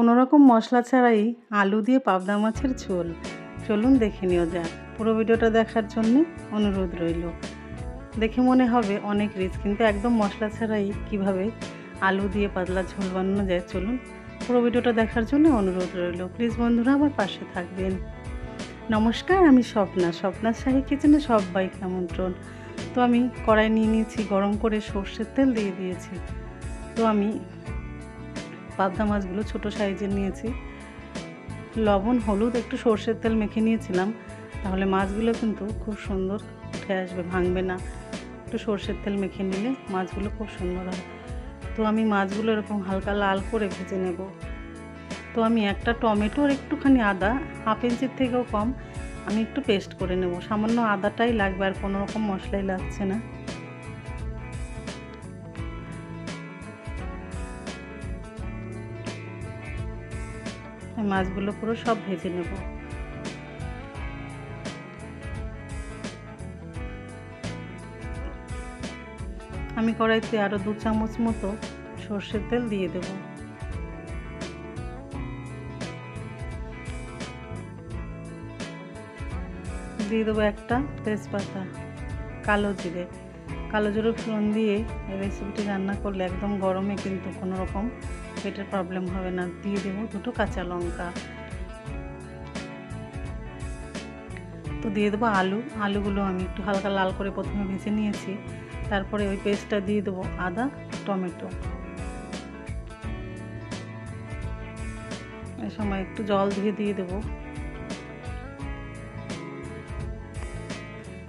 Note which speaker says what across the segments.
Speaker 1: কোনো রকম মশলা ছাড়াই আলু দিয়ে পাবদা মাছের ঝোল। চলুন দেখে নিও যাক। পুরো ভিডিওটা দেখার জন্য অনুরোধ রইল। দেখে মনে হবে অনেক রিচ কিন্তু একদম মশলা ছাড়াই কীভাবে আলু দিয়ে পাতলা ঝোল বানানো যায়, চলুন পুরো ভিডিওটা দেখার জন্য অনুরোধ রইল। প্লিজ বন্ধুরা, আমার পাশে থাকবেন। নমস্কার, আমি স্বপ্না। স্বপ্নার শাহী কিচেনে সবাইকে আমন্ত্রণ। তো আমি কড়াই নিয়ে নিয়েছি, গরম করে সর্ষের তেল দিয়ে দিয়েছি। তো আমি পাবদা মাছগুলো ছোট সাইজের নিয়েছি। লবণ, হলুদ, একটু সর্ষের তেল মেখে নিয়েছিলাম। তাহলে মাছগুলো কিন্তু খুব সুন্দর উঠে আসবে, ভাঙবে না। একটু সর্ষের তেল মেখে নিলে মাছগুলো খুব সুন্দর হয়। তো আমি মাছগুলো এরকম হালকা লাল করে ভেজে নেব। তো আমি একটা টমেটোর একটুখানি আদা, হাফ ইঞ্চির থেকেও কম, আমি একটু পেস্ট করে নেব। সামান্য আদাটাই লাগবে আর কোনো রকম মশলাই লাগছে না। মাছগুলো পুরো সব ভেজে নেব। আমি কড়াইতে আরও দু চামচ মতো সর্ষের তেল দিয়ে দেব। দিয়ে দেবো একটা তেজপাতা, কালো জিরে। কালো জিরে ফোড়ন দিয়ে রেসিপিটি রান্না করলে একদম গরমে কিন্তু কোনো রকম পেটের প্রবলেম হবে না, দিয়ে দেবো দুটো কাঁচা লঙ্কা। তো দিয়ে দেবো আলু, আলুগুলো আমি একটু হালকা লাল করে প্রথমে ভেজে নিয়েছি, তারপরে ওই পেস্টটা দিয়ে দেবো আদা, টমেটো। এ সময় একটু জল দিয়ে দিয়ে দেবো।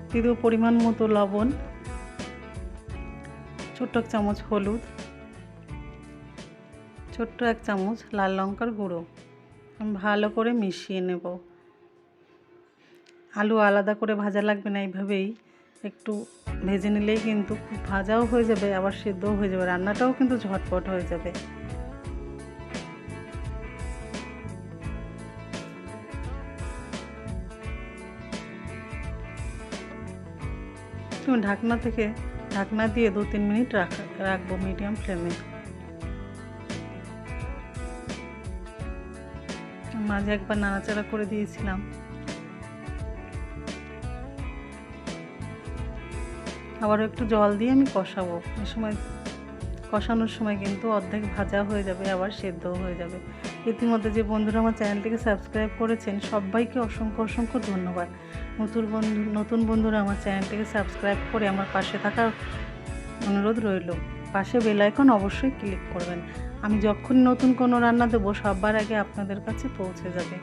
Speaker 1: দিয়ে দেবো পরিমাণ মতো লবণ, ছোট্ট চামচ হলুদ। ছোট্ট এক চামচ লাল লঙ্কার গুঁড়ো। ভালো করে মিশিয়ে নেব। আলু আলাদা করে ভাজা লাগবে না, এইভাবেই একটু ভেজে নিলেই কিন্তু খুব ভাজাও হয়ে যাবে, আবার সেদ্ধও হয়ে যাবে। রান্নাটাও কিন্তু ঝটপট হয়ে যাবে। ঢাকনা থেকে ঢাকনা দিয়ে দু তিন মিনিট রাখ, রাখব মিডিয়াম ফ্লেমে। মাঝে একবার নাড়াচাড়া করে দিয়েছিলাম। আবারও একটু জল দিয়ে আমি কষাবো। এ সময় কষানোর সময় কিন্তু অর্ধেক ভাজা হয়ে যাবে, আবার সেদ্ধও হয়ে যাবে। ইতিমধ্যে যে বন্ধুরা আমার চ্যানেলটিকে সাবস্ক্রাইব করেছেন, সবাইকে অসংখ্য অসংখ্য ধন্যবাদ। নতুন বন্ধু, নতুন বন্ধুরা আমার চ্যানেলটিকে সাবস্ক্রাইব করে আমার পাশে থাকার অনুরোধ রইল। পাশে বেলাইকন অবশ্যই ক্লিক করবেন। আমি যখন নতুন কোনো রান্না দেবো, সবার আগে আপনাদের কাছে পৌঁছে যাবে।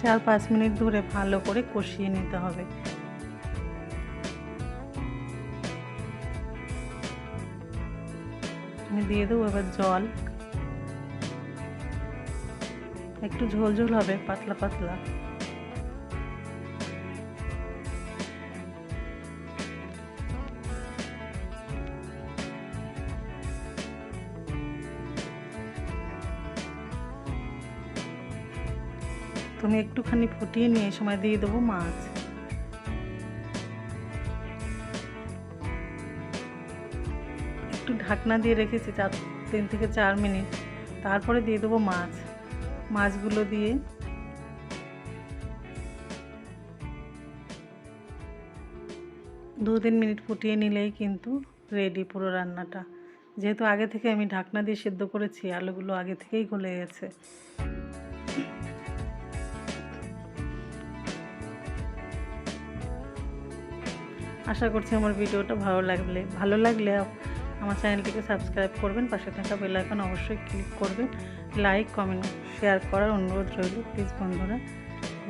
Speaker 1: চার পাঁচ মিনিট ধরে ভালো করে কষিয়ে নিতে হবে। আমি দিয়ে দেবো এবার জল। একটু ঝোল ঝোল হবে, পাতলা পাতলা। তুমি একটুখানি ফুটিয়ে নিয়ে সময় দিয়ে দেবো মাছ। একটু ঢাকনা দিয়ে রেখেছি চার, তিন থেকে চার মিনিট। তারপরে দিয়ে দেবো মাছ। মাছগুলো দিয়ে। দু তিন মিনিট ফুটিয়ে নিলেই কিন্তু রেডি পুরো রান্নাটা। যেহেতু আগে থেকে আমি ঢাকনা দিয়ে সেদ্ধ করেছি, আলুগুলো আগে থেকেই গলে গেছে। আশা করছি আমার ভিডিওটা ভালো লাগলে ভালো লাগলে আমার চ্যানেলটিকে সাবস্ক্রাইব করবেন, পাশে থাকা বেল আইকন অবশ্যই ক্লিক করবেন। লাইক, কমেন্ট, শেয়ার করার অনুরোধ রইল। প্লিজ বন্ধুরা,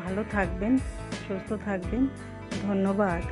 Speaker 1: ভালো থাকবেন, সুস্থ থাকবেন। ধন্যবাদ।